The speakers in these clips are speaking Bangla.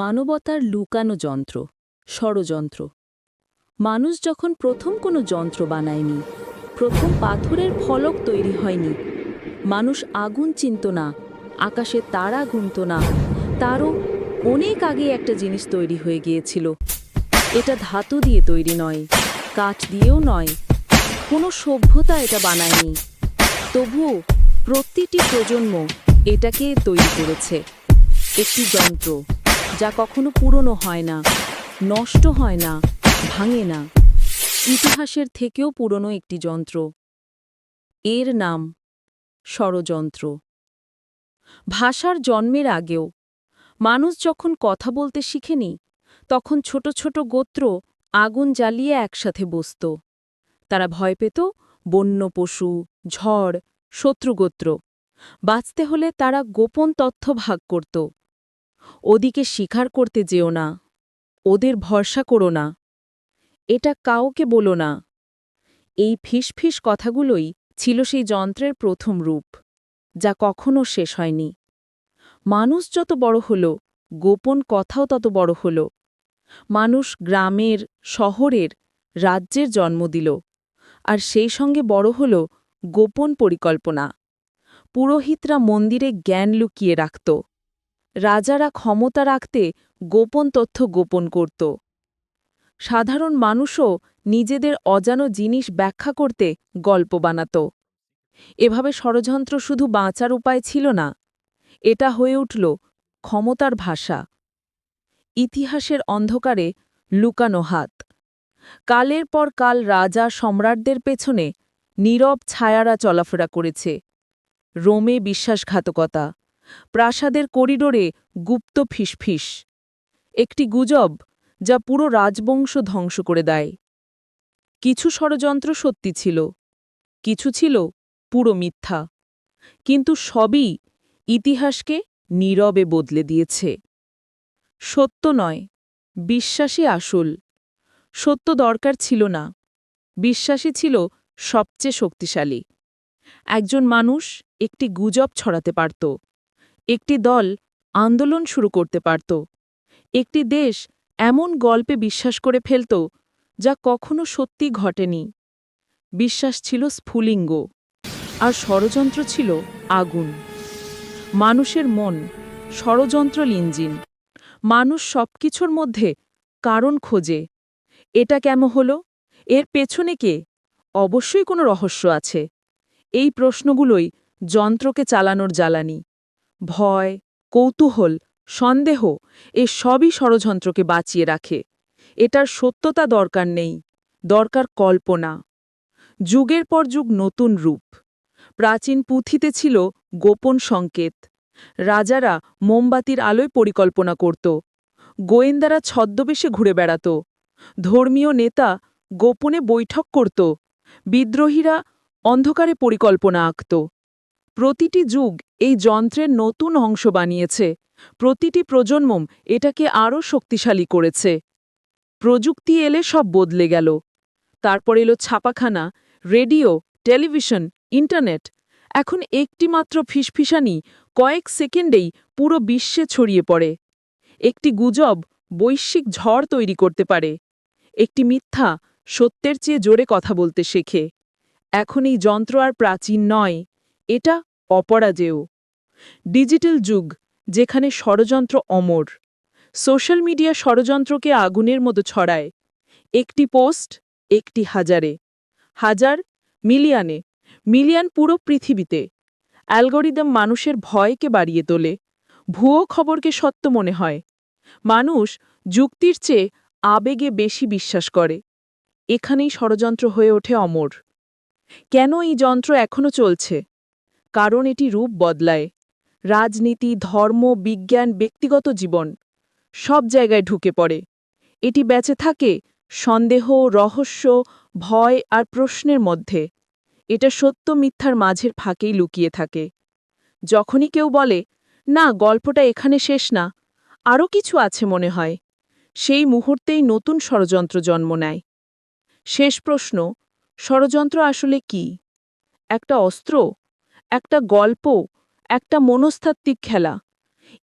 মানবতার লুকানো যন্ত্র, ষড়যন্ত্র। মানুষ যখন প্রথম কোনো যন্ত্র বানায়নি, প্রথম পাথরের ফলক তৈরি হয়নি, মানুষ আগুন চিনত না, আকাশে তারা গুনত না, তারও অনেক আগে একটা জিনিস তৈরি হয়ে গিয়েছিল। এটা ধাতু দিয়ে তৈরি নয়, কাঠ দিয়েও নয়, কোনো সভ্যতা এটা বানায়নি। তবুও প্রতিটি প্রজন্ম এটাকে তৈরি করেছে। একটি যন্ত্র। যা কখনো পুরনো হয় না, নষ্ট হয় না, ভাঙে না। ইতিহাসের থেকেও পুরনো একটি যন্ত্র। এর নাম ষড়যন্ত্র। ভাষার জন্মের আগেও, মানুষ যখন কথা বলতে শিখেনি, তখন ছোট ছোট গোত্র আগুন জ্বালিয়ে একসাথে বসত। তারা ভয় পেত বন্য পশু, ঝড় শত্রুগোত্র বাঁচতে হলে তারা গোপন তথ্য ভাগ করত। ওদিকে স্বীকার করতে যেও না। ওদের ভরসা করো না। এটা কাউকে বলো না। এই ফিসফিস কথাগুলোই ছিল সেই যন্ত্রের প্রথম রূপ, যা কখনো শেষ হয়নি। মানুষ যত বড় হল, গোপন কথাও তত বড় হল। মানুষ গ্রামের, শহরের, রাজ্যের জন্ম দিল, আর সেই সঙ্গে বড় হল গোপন পরিকল্পনা। পুরোহিতরা মন্দিরে জ্ঞান লুকিয়ে রাখত। রাজারা ক্ষমতা রাখতে গোপন তথ্য গোপন করত। সাধারণ মানুষও নিজেদের অজানো জিনিস ব্যাখ্যা করতে গল্প বানাত। এভাবে ষড়যন্ত্র শুধু বাঁচার উপায় ছিল না, এটা হয়ে উঠল ক্ষমতার ভাষা। ইতিহাসের অন্ধকারে লুকানো হাত। কালের পর কাল রাজা সম্রাটদের পেছনে নীরব ছায়ারা চলাফেরা করেছে। রোমে বিশ্বাসঘাতকতা। প্রাসাদের করিডোরে গুপ্ত ফিসফিস। একটি গুজব যা পুরো রাজবংশ ধ্বংস করে দেয়। কিছু ষড়যন্ত্র সত্যি ছিল, কিছু ছিল পুরো মিথ্যা, কিন্তু সবই ইতিহাসকে নীরবে বদলে দিয়েছে। সত্য নয় বিশ্বাসী আসল। সত্য দরকার ছিল না বিশ্বাসী ছিল সবচেয়ে শক্তিশালী। একজন মানুষ একটি গুজব ছড়াতে পারত। একটি দল আন্দোলন শুরু করতে পারত। একটি দেশ এমন গল্পে বিশ্বাস করে ফেলত যা কখনো সত্যি ঘটেনি। বিশ্বাস ছিল স্ফুলিঙ্গ, আর ষড়যন্ত্র ছিল আগুন। মানুষের মন ষড়যন্ত্রল ইঞ্জিন। মানুষ সবকিছুর মধ্যে কারণ খোঁজে। এটা কেমন হলো? এর পেছনে কে? অবশ্যই কোনো রহস্য আছে। এই প্রশ্নগুলোই যন্ত্রকে চালানোর জ্বালানি। ভয়, কৌতূহল, সন্দেহ, এ সবই ষড়যন্ত্রকে বাঁচিয়ে রাখে। এটার সত্যতা দরকার নেই, দরকার কল্পনা। যুগের পর যুগ নতুন রূপ। প্রাচীন পুঁথিতে ছিল গোপন সংকেত। রাজারা মোমবাতির আলোয় পরিকল্পনা করত। গোয়েন্দারা ছদ্মবেশে ঘুরে বেড়াত। ধর্মীয় নেতা গোপনে বৈঠক করত। বিদ্রোহীরা অন্ধকারে পরিকল্পনা আঁকত। প্রতিটি যুগ এই যন্ত্রের নতুন অংশ বানিয়েছে। প্রতিটি প্রজন্মম এটাকে আরও শক্তিশালী করেছে। প্রযুক্তি এলে সব বদলে গেল। তারপর এলো ছাপাখানা, রেডিও, টেলিভিশন, ইন্টারনেট। এখন একটিমাত্র ফিসফিসানি কয়েক সেকেন্ডেই পুরো বিশ্বে ছড়িয়ে পড়ে। একটি গুজব বৈশ্বিক ঝড় তৈরি করতে পারে। একটি মিথ্যা সত্যের চেয়ে জোরে কথা বলতে শেখে। এখন এই যন্ত্র আর প্রাচীন নয়। এটা অপরাজেয়। ডিজিটাল যুগ, যেখানে ষড়যন্ত্র অমর। সোশ্যাল মিডিয়া ষড়যন্ত্রকে আগুনের মতো ছড়ায়। একটি পোস্ট, একটি হাজারে। হাজার, মিলিয়নে। মিলিয়ন পুরো পৃথিবীতে। অ্যালগোরিদম মানুষের ভয়কে বাড়িয়ে তোলে। ভুয়ো খবরকে সত্য মনে হয়। মানুষ যুক্তির চেয়ে আবেগে বেশি বিশ্বাস করে। এখানেই ষড়যন্ত্র হয়ে ওঠে অমর। কেন এই যন্ত্র এখনও চলছে? কারণ এটি রূপ বদলায়। রাজনীতি, ধর্ম, বিজ্ঞান, ব্যক্তিগত জীবন সব জায়গায় ঢুকে পড়ে। এটি বেঁচে থাকে সন্দেহ, রহস্য, ভয় আর প্রশ্নের মধ্যে। এটা সত্য মিথ্যার মাঝের ফাঁকেই লুকিয়ে থাকে। যখনই কেউ বলে, না, গল্পটা এখানে শেষ না। আরও কিছু আছে মনে হয়। সেই মুহূর্তেই নতুন ষড়যন্ত্র জন্ম নেয়। শেষ প্রশ্ন, ষড়যন্ত্র আসলে কি? একটা অস্ত্র? একটা গল্প? একটা মনস্তাত্ত্বিক খেলা।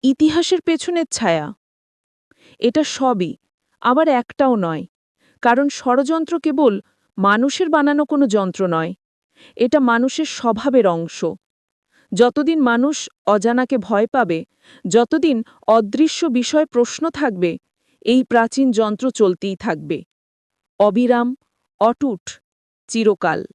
ইতিহাসের পেছনের ছায়া। এটা সবই, আবার একটাও নয়। কারণ ষড়যন্ত্র কেবল মানুষের বানানো কোনো যন্ত্র নয়। এটা মানুষের স্বভাবের অংশ। যতদিন মানুষ অজানাকে ভয় পাবে, যতদিন অদৃশ্য বিষয় প্রশ্ন থাকবে, এই প্রাচীন যন্ত্র চলতেই থাকবে। অবিরাম, অটুট, চিরকাল।